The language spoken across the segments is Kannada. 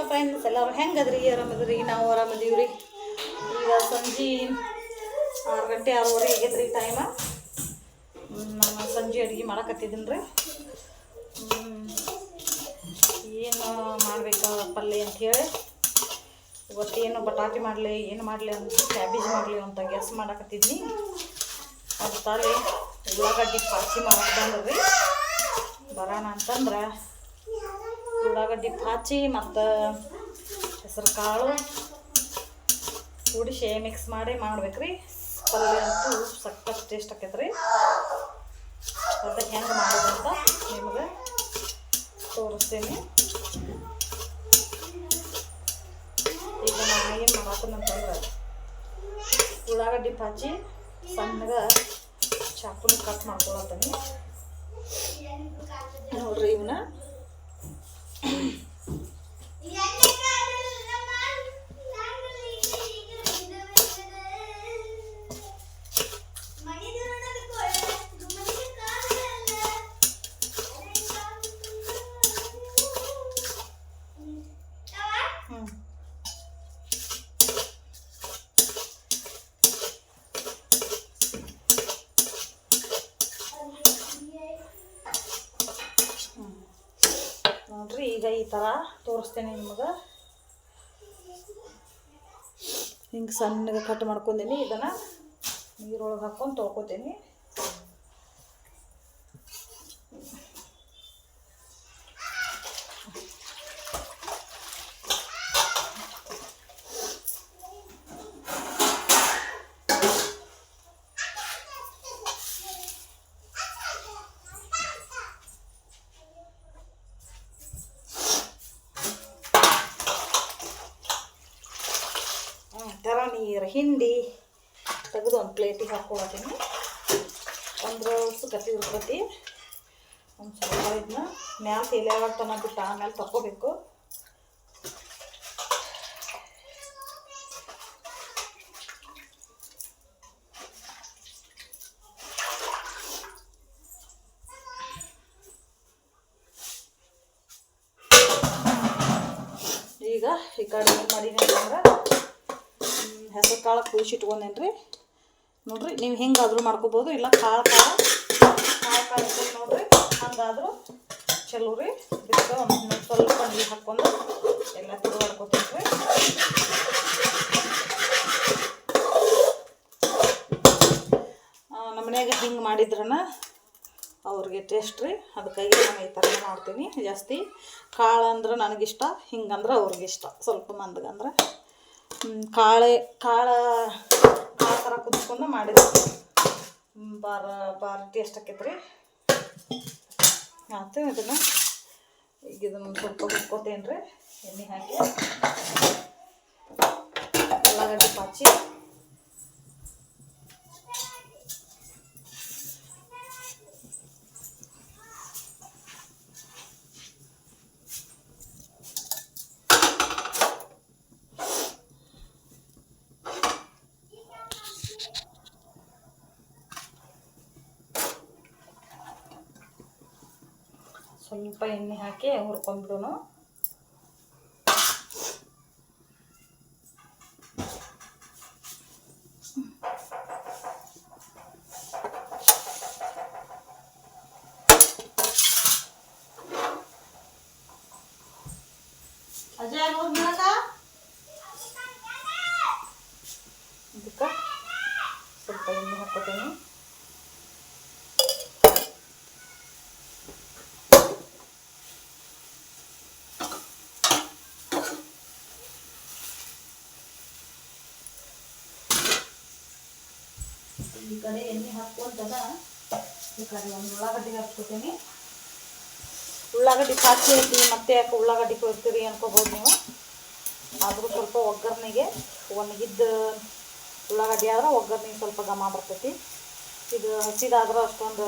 ಹಲೋ ಫ್ರೆಂಡ್ಸ್ ಎಲ್ಲರೂ ಹೆಂಗದ್ರಿ? ಆರಾಮದ್ರಿ? ನಾವು ಆರಾಮದೀವ್ರಿ. ಈಗ ಸಂಜೆ ಆರು ಗಂಟೆ ಆರೂವರೆ ಆಗೈತ್ರಿ ಟೈಮ ನಾನು ಸಂಜೆ ಅಡುಗೆ ಮಾಡಕತ್ತಿದ್ದೀನಿ ರೀ ಏನು ಮಾಡ್ಬೇಕು ಪಲ್ಯ ಹೇಳಿ. ಇವತ್ತೇನು ಬಟಾಟೆ ಮಾಡಲಿ, ಏನು ಮಾಡಲಿ ಅಂತ ಕ್ಯಾಬೇಜ್ ಮಾಡಲಿ ಅಂತ ಗ್ಯಾಸ್ ಮಾಡಕತ್ತಿದ್ನಿ. ಅದು ತಾಲಿ ಉಳ್ಳಾಗಡ್ಡಿ ಪಾಚಿ ಮಾಡಕ್ಕೆ ಬಂದ್ರಿ ಬರೋಣ ಅಂತಂದ್ರೆ ಉಳ್ಳಾಗಡ್ಡಿ ಪಾಚಿ ಮತ್ತು ಹೆಸರುಕಾಳು ಕೂಡಿಸಿ ಮಿಕ್ಸ್ ಮಾಡಿ ಮಾಡ್ಬೇಕ್ರಿ. ಪಲ್ಯ ಅಂತೂ ಸಖತ್ ಟೇಸ್ಟ್ ಆಕೈತೆ ರೀ ಅದಕ್ಕೆ ಹೆಂಗೆ ಮಾಡೋದಂತ ನಿಮಗೆ ತೋರಿಸ್ತೀನಿ. ಈಗ ನಾನು ಏನು ಮಾಡತ್ತಂತಂದ್ರೆ ಉಳ್ಳಾಗಡ್ಡಿ ಪಾಚಿ ಸಣ್ಣಗೆ ಚಾಪುನ ಕಟ್ ಮಾಡ್ಕೊಳತ್ತೀನಿ. ನೋಡ್ರಿ ಇವನ್ನ ನೋಡ್ರಿ ಈಗ ಈ ಥರ ತೋರಿಸ್ತೇನೆ ನಿಮಗೆ. ಹಿಂಗೆ ಸಣ್ಣಗೆ ಕಟ್ ಮಾಡ್ಕೊಂಡೀನಿ ಇದನ್ನು ನೀರೊಳಗೆ ಹಾಕ್ಕೊಂಡು ತೊಳ್ಕೊತೀನಿ. ನೀರು ಹಿಂಡಿ ತೆಗೆದು ಒಂದು ಪ್ಲೇಟಿಗೆ ಹಾಕ್ಕೊಳತೀನಿ ಒಂದು ರೌಸು ಕಟ್ಟಿ ಒಂದು ಸ್ವಲ್ಪ ಇದನ್ನ ಮ್ಯಾಲ ತೇಲಿಯಾಗಟ್ಟನ ಬಿಟ್ಟು ಆಮೇಲೆ ತಕ್ಕೋಬೇಕು. ಈಗ ಈ ಕಡೆ ಏನು ಮಾಡೀನಿ ಅಂತಂದ್ರೆ ಹೆಸರು ಕಾಳು ಕುದಿಸಿಟ್ಕೊಂಡೇನು ರೀ ನೋಡ್ರಿ, ನೀವು ಹೆಂಗಾದರೂ ಮಾಡ್ಕೋಬೋದು, ಇಲ್ಲ ಕಾಳು ಕಾಳು ಕಾಳು ಕಾಳು ಇರ್ತೈತೆ ನೋಡ್ರಿ, ಹಂಗಾದರೂ ಚಲೋ ರೀ. ಇದಕ್ಕೆ ಒಂದು ಸ್ವಲ್ಪ ನೀರು ಹಾಕ್ಕೊಂಡು ಎಲ್ಲ ತಿರುಗಾಡ್ಕೊತೀನಿ ರೀ ನಮ್ಮ ಮನ್ಯಾಗ ಹಿಂಗೆ ಮಾಡಿದ್ರನ, ಅವ್ರಿಗೆ ಟೇಸ್ಟ್ ರೀ. ಅದಕ್ಕಾಗಿ ನಾನು ಈ ಥರ ಮಾಡ್ತೀನಿ. ಜಾಸ್ತಿ ಕಾಳು ಅಂದ್ರೆ ನನಗಿಷ್ಟ ಹಿಂಗಂದ್ರೆ ಅವ್ರಿಗಿಷ್ಟ. ಸ್ವಲ್ಪ ಮಂದಗಂದ್ರೆ. ಕಾಳೆ, ಕಾಳು, ಆ ಥರ ಕುದಿಸ್ಕೊಂಡು ಮಾಡಿದ್ವಿ ಬಾರ ಬಾರ ಟೇಸ್ಟ್ ಆಕೈತೆ ರೀ ಆಯ್ತು, ಇದನ್ನು ಈಗ ಇದನ್ನು ಸ್ವಲ್ಪ ಹುಡ್ಕೋತೇನೆ ರೀ ಎಣ್ಣೆ ಹಾಕಿ. ಉಳ್ಳಾಗಡ್ಡೆ ಪಾಚಿ. ಸ್ವಲ್ಪ ಎಣ್ಣೆ ಹಾಕಿ ಹುರ್ಕೊಂಡ್ಬಿಡೋನು ಅಜಯ್ ಹೋಗಿ ಮಾಡಕ ಇದಕ್ಕೆ ಸ್ವಲ್ಪ ಎಣ್ಣೆ ಹಾಕೋತೀನಿ ಈ ಕಡೆ ಎಣ್ಣೆ ಹಾಕ್ಕೊಂತದ ಈ ಕಡೆ ಒಂದು ಉಳ್ಳಾಗಡ್ಡಿ ಹಾಕ್ಕೊತೀನಿ. ಉಳ್ಳಾಗಡ್ಡಿ ಸಾಕ್ಷಿ ಐತಿ ಮತ್ತೆ ಯಾಕೆ ಉಳ್ಳಾಗಡ್ಡಿ ಕೊಡ್ತೀರಿ ಅನ್ಕೋಬೋದು ನೀವು. ಆದರೂ ಸ್ವಲ್ಪ ಒಗ್ಗರಣೆಗೆ ಒಣಗಿದ್ದ ಉಳ್ಳಾಗಡ್ಡಿ ಆದ್ರೆ ಒಗ್ಗರಣೆಗೆ ಸ್ವಲ್ಪ ಘಮ ಬರ್ತೈತಿ. ಇದು ಹಸಿದಾದ್ರೆ ಅಷ್ಟೊಂದು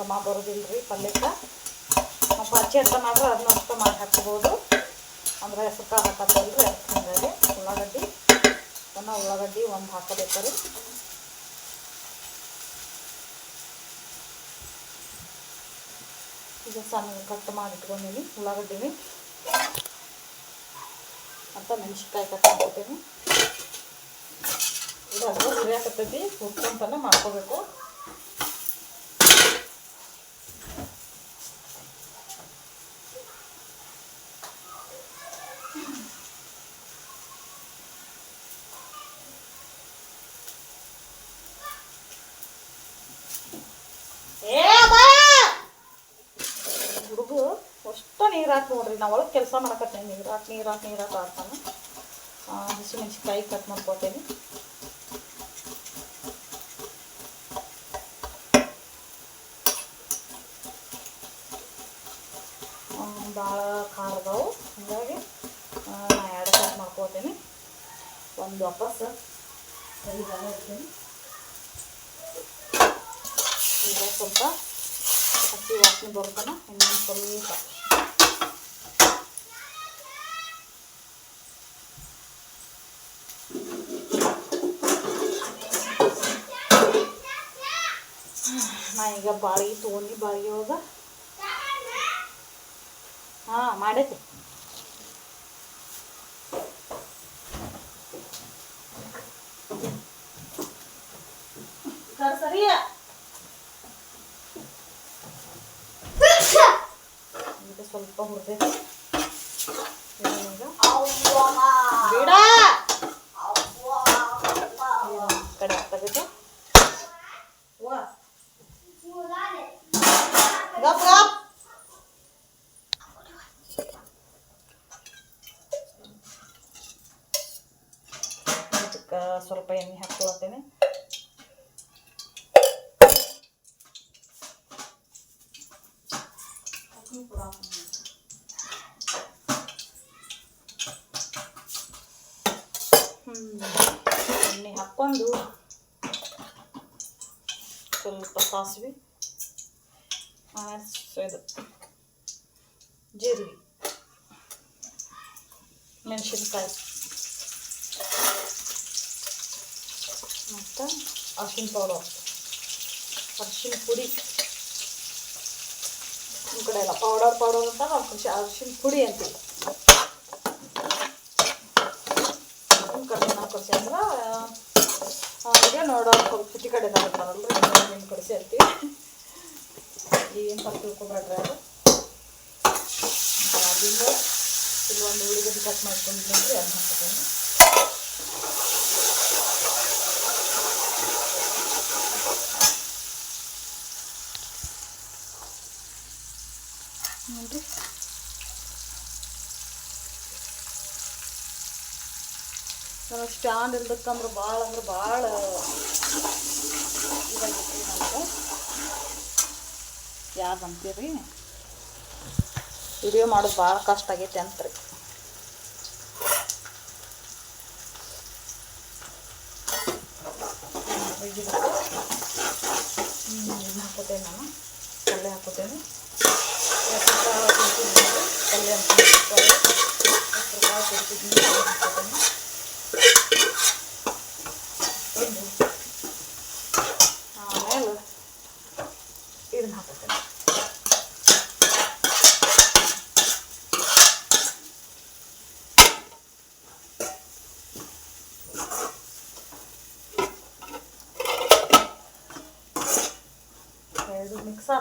ಘಮ ಬರೋದಿಲ್ಲ ರೀ ಪಲ್ಯಕ್ಕೆ ನಾವು ಅಂತ ಮಾಡಿದ್ರೆ ಅದನ್ನ ಅಷ್ಟು ಮಾಡಿ ಹಾಕ್ಬೋದು. ಅಂದ್ರೆ ಹೆಸರು ಕಾಳು ಹಾಕತ್ತಲ್ಲ ಉಳ್ಳಾಗಡ್ಡಿ ಅದನ್ನು ಉಳ್ಳಾಗಡ್ಡಿ ಒಂದು ಹಾಕಬೇಕು ಈಗ ಸಣ್ಣ ಕಟ್ ಮಾಡಿ ಇಟ್ಕೊಂಡೀನಿ ಉಳ್ಳಾಗಡ್ಡಿನಿ. ಅಂತ ಮೆಣಸಿನ್ಕಾಯಿ ಕಟ್ ಮಾಡ್ಕೊತೀನಿ. ಇದು ಅದು ಹುರಿಯಾಕತ್ತೈತಿ ಹುರ್ಕೊಂತಾನೆ ಮಾಡ್ಕೋಬೇಕು. ಏ ಬಾ ಹುಡುಗು ಅಷ್ಟು ನೀರು ಹಾಕಿ ನೋಡ್ರಿ. ನಾವು ಒಳಗೆ ಕೆಲಸ ಮಾಡಕತ್ತೀನಿ ನೀರು ಹಾಕಿ ನೀರು ಹಾಕಿ ನೀರು ಹಾಕಿ ಆಡ್ತಾನೆ ಹಸಿಮೆಣ್ಸಿನ್ಕಾಯಿ ಕಟ್ ಮಾಡ್ಕೊತೀನಿ. ಭಾಳ ಖಾರ ಅದಾವು. ಹಾಗಾಗಿ ನಾ ಎರಡು ಕಟ್ ಮಾಡ್ಕೊತೀನಿ. ಒಂದು ವಾಪಸ್ ಇರ್ತೀನಿ ಈಗ ಸ್ವಲ್ಪ ಹಸಿ ವಾಸನೆ ಬರ್ತಾನೆ, ಇನ್ನೊಂದು ಸ್ವಲ್ಪ. ನಾ ಈಗ ಬಾಳಿಗೆ ತೊಗೊಂಡು ಬಾಳಿಗೆ ಒಳಗೆ ಹಾಂ ಮಾಡೈತಿ ಕರ್ ಸರಿಯ ಸ್ವಲ್ಪ ಹುರಿದೈತಿ ಈಗ ಬಿಡ ಇದನ್ನ ಕಡೆ ತೆಗೆದು ವಾ ಗಪ್ ಗಪ್ ಇದಕ್ಕೆ ಸ್ವಲ್ಪ ಎಣ್ಣೆ ಹಾಕ್ಕೊಳತ್ತೇನೆ. ಎಣ್ಣೆ ಹಾಕ್ಕೊಂಡು ಸ್ವಲ್ಪ ಸಾಸಿವೆ ಇದು ಜೀರಿಗೆ ಮೆಣಸಿನ್ಕಾಯಿ ಮತ್ತು ಅರ್ಶಿನ ಪೌಡರ್ ಅರ್ಶಿನ ಪುಡಿ. ನಿಮ್ಮ ಕಡೆ ಎಲ್ಲ ಪೌಡರ್ ಪೌಡರ್ ಅಂತ ಅರ್ಶಿ ಅರ್ಶಿನ ಪುಡಿ ಅಂತೀವಿ. ಕಡೆ ನಾವು ಕಡಿಸಿ ಅಂದ್ರೆ ಅವರಿಗೆ ನೋಡೋ ಸಿಟಿ ಕಡೆ ಬರ್ತಾರಲ್ರಿ ನಿಮ್ಮ ಕಡಿಸಿ ಅಂತೀವಿ. ಏನು ತಪ್ಪು ತಿಳ್ಕೊಬೇಡ್ರಿ ಅದು? ಅದರಿಂದ ಇಲ್ಲಿ ಒಂದು ಉಳಿಗಡ್ಡೆ ಕಟ್ ಮಾಡ್ಕೊಂಡು ಅದನ್ನ ಹಾಕ್ತೀನಿ ನೋಡ್ರಿ ನನಗೆ ಸ್ಟ್ಯಾಂಡ್ ಇಲ್ದಕ್ಕಂದ್ರೆ ಭಾಳ ಅಂದ್ರೆ ಭಾಳ ಇದಾಗೈತಿ ನನಗೆ ಯಾರು ಅಂತೀರಿ ವಿಡಿಯೋ ಮಾಡೋದು ಭಾಳ ಕಷ್ಟ ಆಗೈತೆ ಅಂತ್ರಿ. ಇದನ್ನ ಹಾಕೋತೇನೆ ನಾನು ಪಲ್ಯ ಹಾಕೋತೇನೆ ಪಲ್ಯ ಅಂತ ಹಾಕ್ತಾರೆ. ಹೆಸ್ರು ಕಾಳು ಕುದಿಸಿದ್ಮೇಲೆ ಅದನ್ನ ಹಾಕ್ಕೊತೇನೆ. ಒಂದು ಆಮೇಲೆ ಇದನ್ನ ಹಾಕೋತೇನೆ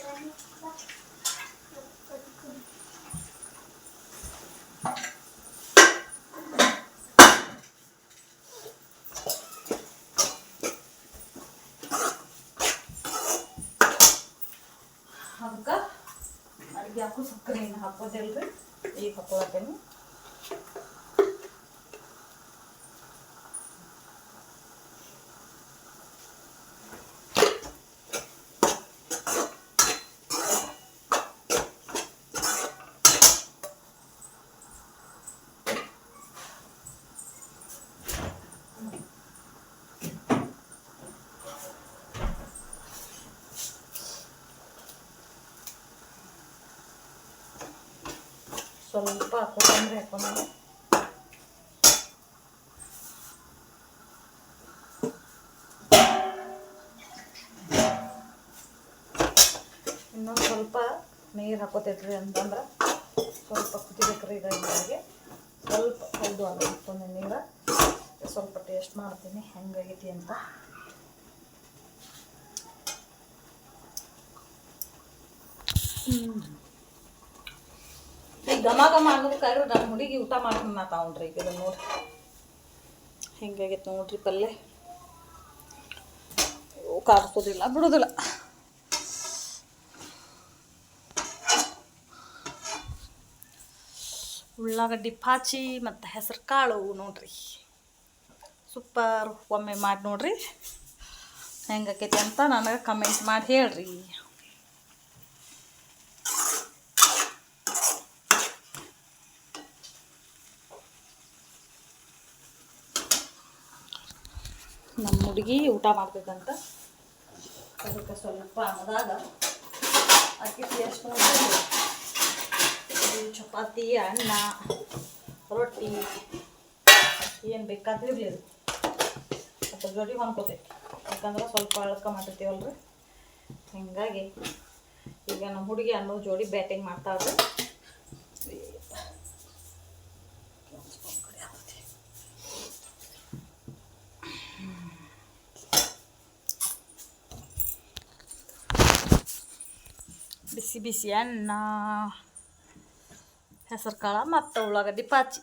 ಎರಡು ಮಿಕ್ಸ್ ಆಯ್ತು ಅದಕ್ಕೆ ಅಡುಗೆ ಹಾಕೋ ಸಕ್ಕರೆ ಏನು ಹಾಕೋದಿಲ್ರಿ ಈಗ ಹಾಕೊಳತ್ತೇನೆ ಸ್ವಲ್ಪ ಕೊತ್ತಂಬರಿ ಹಾಕೊಂಡು ಇನ್ನೊಂದು ಸ್ವಲ್ಪ ನೀರು ಹಾಕೋತೈತ್ರಿ ಅಂತಂದ್ರೆ ಸ್ವಲ್ಪ ಕುದಿಬೇಕ್ರಿ ಇದಾಗೆ ಸ್ವಲ್ಪ ಹೌದು ಅಲ್ಲ ಹಾಕ್ಕೊಂಡು ನೀರು ಸ್ವಲ್ಪ ಟೇಸ್ಟ್ ಮಾಡ್ತೀನಿ, ಹೆಂಗಾಗೈತಿ ಅಂತ. ಈಗ ಘಮ ಘಮ ಅನ್ನೋದಕ್ಕಾಗ್ರೆ ನನ್ನ ಹುಡುಗಿ ಊಟ ಮಾಡ್ಕೊಂಡು ತಗೊಂಡ್ರಿ ಈಗ ಇದನ್ನ ನೋಡ್ರಿ. ಹೆಂಗಾಗೈತೆ ನೋಡ್ರಿ ಪಲ್ಯ ಕಾರ್ಸೋದಿಲ್ಲ ಬಿಡೋದಿಲ್ಲ. ಉಳ್ಳಾಗಡ್ಡಿ ಪಾಚಿ ಮತ್ತು ಹೆಸರು ಕಾಳು ನೋಡ್ರಿ. ಸೂಪರ್, ಒಮ್ಮೆ ಮಾಡಿ ನೋಡ್ರಿ. ಹೆಂಗಾಕೈತಿ ಅಂತ ನನಗೆ ಕಮೆಂಟ್ ಮಾಡಿ ಹೇಳ್ರಿ. ನಮ್ಮ ಹುಡುಗಿ ಊಟ ಮಾಡ್ತೈತಂತ ಅದಕ್ಕೆ ಸ್ವಲ್ಪ ಅನ್ನದಾಗ ಅಕ್ಕಿ ಎಷ್ಟು ಚಪಾತಿ, ಅನ್ನ, ರೊಟ್ಟಿ. ಏನು ಬೇಕಾದ್ರೂ ಇರಲಿ ಅದು. ಅದ್ರ ಜೋಡಿ ಹೊಂದ್ಕೋತೈತಿ ಯಾಕಂದ್ರೆ ಸ್ವಲ್ಪ ಅಳಕ ಮಾಡಿರ್ತೀವಲ್ರಿ ಹಿಂಗಾಗಿ ಈಗ ನಮ್ಮ ಹುಡುಗಿ ಅನ್ನೋ ಜೋಡಿ ಬ್ಯಾಟಿಂಗ್ ಮಾಡ್ತಾವ್ರಿ ಬಿಸಿ ಬಿಸಿ ಅನ್ನ ಹೆಸರು ಕಾಳು ಮತ್ತು ಉಳ್ಳಾಗಡ್ಡಿ ಪಾಚಿ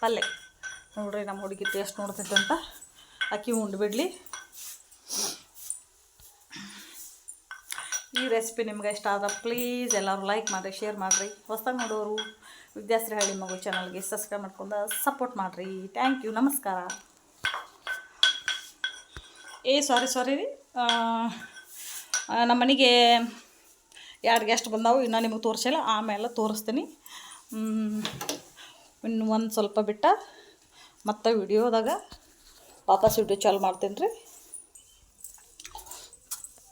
ಪಲ್ಯ ನೋಡ್ರಿ ನಮ್ಮ ಹುಡುಗಿ ಟೇಸ್ಟ್ ನೋಡ್ತೈತೆ ಅಂತ. ಅಕ್ಕಿ ಉಂಡ್ಬಿಡ್ಲಿ ಬಿಡಲಿ. ಈ ರೆಸಿಪಿ ನಿಮ್ಗೆ ಇಷ್ಟ ಆದ್ರೆ ಪ್ಲೀಸ್ ಎಲ್ಲರೂ ಲೈಕ್ ಮಾಡಿರಿ ಶೇರ್ ಮಾಡಿರಿ. ಹೊಸ್ದಾಗಿ ನೋಡೋರು ವಿದ್ಯಾಶ್ರೀಹಳ್ಳಿ ಮಗು ಚಾನಲ್ಗೆ ಸಬ್ಸ್ಕ್ರೈಬ್ ಮಾಡ್ಕೊಂಡು ಸಪೋರ್ಟ್ ಮಾಡಿರಿ. ಥ್ಯಾಂಕ್ ಯು ನಮಸ್ಕಾರ. ಏ ಸಾರಿ ಸಾರಿ ರೀ. ನಮ್ಮ ಮನೆಗೆ ಎರಡು ಗೆಸ್ಟ್ ಬಂದಾವು, ಇನ್ನೂ ನಿಮಗೆ ತೋರಿಸಿಲ್ಲ, ಆಮೇಲೆ ತೋರಿಸ್ತೀನಿ. ಇನ್ನು ಒಂದು ಸ್ವಲ್ಪ ಬಿಟ್ಟ ಮತ್ತು ವಿಡಿಯೋದಾಗ ವಾಪಸ್ ವಿಡಿಯೋ ಚಾಲು ಮಾಡ್ತೀನಿ ರೀ.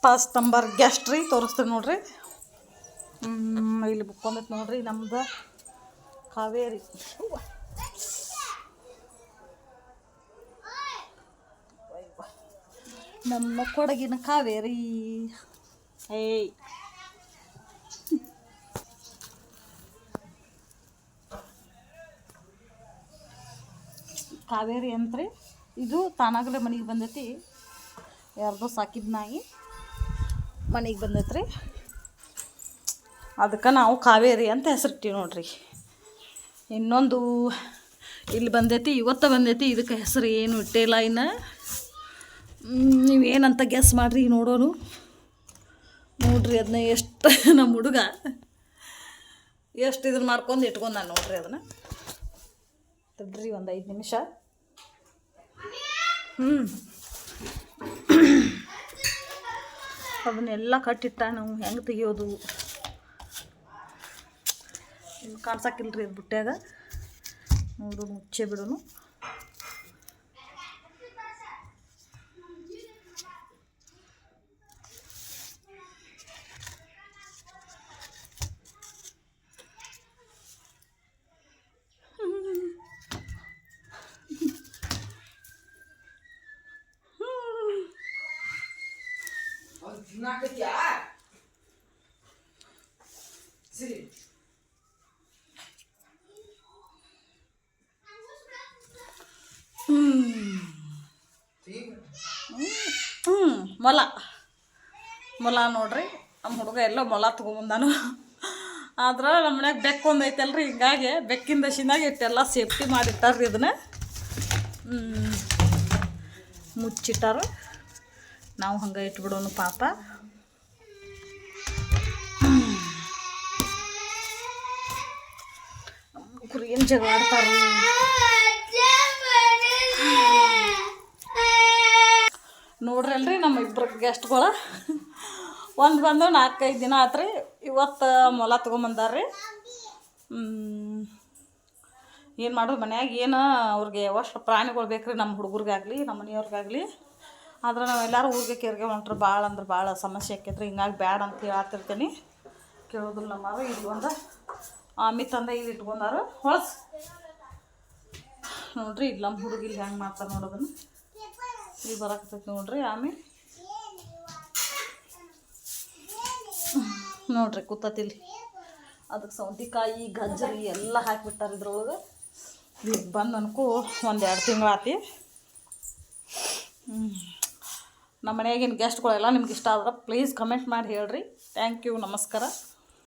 ಫಸ್ಟ್ ನಂಬರ್ ಗೆಸ್ಟ್ ರೀ, ತೋರಿಸ್ತೀನಿ ನೋಡಿರಿ. ಇಲ್ಲಿ ಬುಕ್ ನೋಡಿರಿ ನೋಡ್ರಿ, ನಮ್ದು ಕಾವೇರಿ. ನಮ್ಮ ಕೊಡಗಿನ ಕಾವೇರಿ. ಏಯ್. ಕಾವೇರಿ ಅಂತ್ರಿ. ಇದು ತಾನಾಗಲೇ ಮನೆಗೆ ಬಂದೈತಿ. ಯಾರ್ದೋ ಸಾಕಿದ ನಾಯಿ ಮನೆಗೆ ಬಂದೈತ್ರಿ. ಅದಕ್ಕೆ ನಾವು ಕಾವೇರಿ ಅಂತ ಹೆಸರಿಟ್ಟಿವಿ ನೋಡ್ರಿ. ಇನ್ನೊಂದು ಇಲ್ಲಿ ಬಂದೈತಿ, ಇವತ್ತು ಬಂದೈತಿ, ಇದಕ್ಕೆ ಹೆಸರು ಏನು ಇಟ್ಟಿಲ್ಲ ಇನ್ನು. ನೀವೇನಂತ ಗೆಸ್ ಮಾಡ್ರಿ ನೋಡೋನು ನೋಡ್ರಿ. ಅದನ್ನ ಎಷ್ಟು ನಮ್ಮ ಹುಡುಗ. ಎಷ್ಟು ಇದನ್ನ ಮಾಡ್ಕೊಂಡು ಇಟ್ಕೊಂಡು ನಾನು ನೋಡ್ರಿ ಅದನ್ನು ತಡ್ರಿ ಒಂದು ಐದು ನಿಮಿಷ. ಹ್ಞೂ ಅದನ್ನೆಲ್ಲ ಕಟ್ಟಿಟ್ಟ ನಾವು ಹೆಂಗೆ ತೆಗಿಯೋದು? ಕಾಣ್ಸಕ್ಕಿಲ್ಲ ರೀ ಅದು ಬುಟ್ಟ್ಯಾಗ ನೋಡು ಮುಚ್ಚೆ ಬಿಡೋನು. ಹ್ಞೂ ಮೊಲ. ಮೊಲ ನೋಡ್ರಿ ನಮ್ಮ ಹುಡುಗ ಎಲ್ಲೋ ಮೊಲ ತೊಗೊಂಬಂದಾನು. ಆದ್ರೆ ನಮ್ಮ ಮನ್ಯಾಗ ಬೆಕ್ಕು ಒಂದು ಐತಲ್ರಿ, ಹಿಂಗಾಗಿ ಬೆಕ್ಕಿನ ದಶಿನಾಗ ಇಟ್ಟೆಲ್ಲ ಸೇಫ್ಟಿ ಮಾಡಿಟ್ಟಾರ್ರಿ ಇದನ್ನ. ಮುಚ್ಚಿಟ್ಟಾರ. ನಾವು ಹಂಗೆ ಇಟ್ಬಿಡೋನು ಪಾಪ. ಏನು ಜಗಳ ಆಡ್ತಾರ್ರಿ ನೋಡ್ರಲ್ರಿ ನಮ್ಮ ಇಬ್ಬರು ಗೆಸ್ಟ್ಗಳು ಒಂದು ಬಂದು ನಾಲ್ಕೈದು ದಿನ ಆತ್ರಿ. ಇವತ್ತು ಮೊಲ ತೊಗೊಂಬಂದಾರ್ರಿ. ಏನು ಮಾಡೋದು ಮನ್ಯಾಗ? ಏನು ಅವ್ರಿಗೆ ಅವಷ್ಟು ಪ್ರಾಣಿಗಳು ಬೇಕ್ರಿ ನಮ್ಮ ಹುಡುಗರಿಗಾಗಲಿ, ನಮ್ಮ ಮನೆಯವ್ರಿಗಾಗಲಿ. ಆದ್ರೆ ನಾವೆಲ್ಲರೂ ಊರಿಗೆ ಕೇರಿಗೆ ಹೊಂಟ್ರೆ. ಭಾಳ ಅಂದ್ರೆ ಭಾಳ ಸಮಸ್ಯೆ ಆಕೈತ್ರಿ. ಹಿಂಗಾಗಿ ಬ್ಯಾಡ ಅಂತ ಹೇಳತ್ತಿರ್ತೀನಿ ಕೇಳೋದಿಲ್ಲ ನಮ್ಮ ಇಟ್ಕೊಂಡ ಆಮಿ ತಂದೆ ಇಲ್ಲಿ ಇಟ್ಕೊಂಡಾರ. ಹೊಳಸ್. ನೋಡ್ರಿ, ಇಲ್ಲಿ ನಮ್ಮ ಹುಡುಗಿ ಇಲ್ಲಿ ಹೆಂಗೆ ಮಾಡ್ತಾರೆ ನೋಡೋದನ್ನು ಇಲ್ಲಿ ಬರಕತ್ತೈತಿ ನೋಡ್ರಿ ಆಮಿ. ನೋಡ್ರಿ ಕೂತತಿಲ್ಲಿ ಅದಕ್ಕೆ ಸೌತೆಕಾಯಿ ಗಜ್ಜರಿ ಎಲ್ಲ ಹಾಕಿಬಿಟ್ಟಾರ ಇದ್ರೊಳಗೆ. ಈಗ ಬಂದು ಅನ್ಕೋ, ಒಂದು ಎರಡು ತಿಂಗಳು ಆತಿ. ನಮ್ಮ ಮನೆಯಾಗಿನ ಗೆಸ್ಟ್ಗಳೆಲ್ಲ ನಿಮ್ಗೆ ಇಷ್ಟ ಆದ್ರೆ ಪ್ಲೀಸ್ ಕಮೆಂಟ್ ಮಾಡಿ ಹೇಳ್ರಿ. ಥ್ಯಾಂಕ್ ಯು ನಮಸ್ಕಾರ.